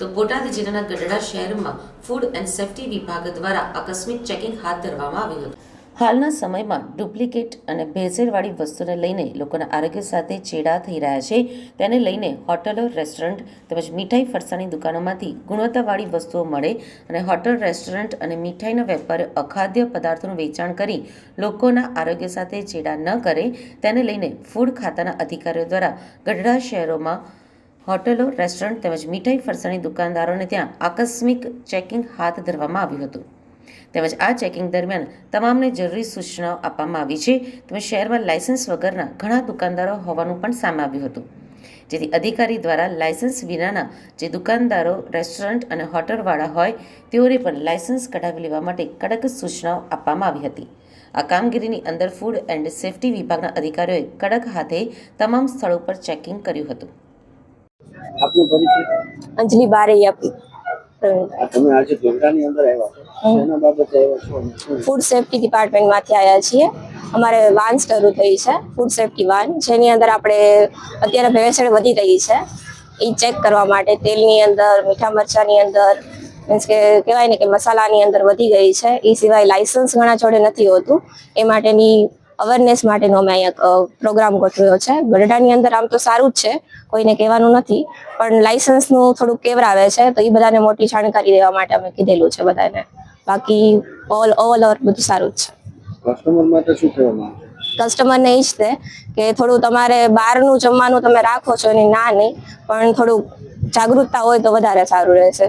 તો બોટાદ જિલ્લાના ગઢડા શહેરમાં ફૂડ એન્ડ સેફ્ટી વિભાગ દ્વારા આકસ્મિક ચેકિંગ હાથ ધરવામાં આવ્યું હતું. હાલના સમયમાં ડુપ્લિકેટ અને ભેળસેળવાળી વસ્તુને લઈને લોકોના આરોગ્ય સાથે ચેડા થઈ રહ્યા છે. તેને લઈને હોટલો, રેસ્ટોરન્ટ તેમજ મીઠાઈ ફરસાની દુકાનોમાંથી ગુણવત્તાવાળી વસ્તુઓ મળે અને હોટલ, રેસ્ટોરન્ટ અને મીઠાઈના વેપારીઓ અખાદ્ય પદાર્થોનું વેચાણ કરી લોકોના આરોગ્ય સાથે ચેડા ન કરે. તેને લઈને ફૂડ ખાતાના અધિકારીઓ દ્વારા ગઢડા શહેરોમાં હોટલો, રેસ્ટોરન્ટ તેમજ મીઠાઈ ફરસાણની દુકાનદારોને ત્યાં આકસ્મિક ચેકિંગ હાથ ધરવામાં આવ્યું હતું. તેમજ આ ચેકિંગ દરમિયાન તમામને જરૂરી સૂચનાઓ આપવામાં આવી છે. તેમજ શહેરમાં લાયસન્સ વગરના ઘણા દુકાનદારો હોવાનું પણ સામે આવ્યું હતું. જેથી અધિકારી દ્વારા લાયસન્સ વિનાના જે દુકાનદારો, રેસ્ટોરન્ટ અને હોટલવાળા હોય, તેઓને પણ લાયસન્સ કઢાવી લેવા માટે કડક સૂચનાઓ આપવામાં આવી હતી. આ કામગીરીની અંદર ફૂડ એન્ડ સેફ્ટી વિભાગના અધિકારીઓએ કડક હાથે તમામ સ્થળો પર ચેકિંગ કર્યું હતું. આપનો પરિચય? અંજલિ બારૈયા આપી તમે આજે ગોંડાની અંદર આવ્યા છો. શેના બાબતે આવ્યા છો ફૂડ સેફટી ડિપાર્ટમેન્ટમાંથી આવ્યા છીએ. અમારે વાન શરૂ થઈ છે ફૂડ સેફટી વાન જેની અંદર આપણે અત્યારે ભેળસેળ વધી રહી છે. એ ચેક કરવા માટે તેલની અંદર મીઠા મરચાંની અંદર મીન્સ કે કહેવાય ને કે મસાલાની અંદર વધી ગઈ છે. એ સિવાય લાયસન્સ ઘણા જોડે નથી હોતું. એ માટેની અવેરનેસ માટેનો અમે અહીંયા પ્રોગ્રામ ગોઠવ્યો છે. ગઢડાની અંદર આમ તો સારું જ છે કોઈને કહેવાનું નથી પણ લાયસન્સનું થોડુંક કેવરાવે છે તો એ બધાને મોટી જાણકારી દેવા માટે અમે કીધેલું છે બધાને. બાકી ઓલ ઓવર ઓવર બધું સારું જ છે. કસ્ટમર માટે શું કહેવામાં કસ્ટમરને એ જ છે કે થોડું તમારે બહારનું જમવાનું તમે રાખો છો એની ના નહીં પણ થોડું જાગૃતતા હોય તો વધારે સારું રહેશે.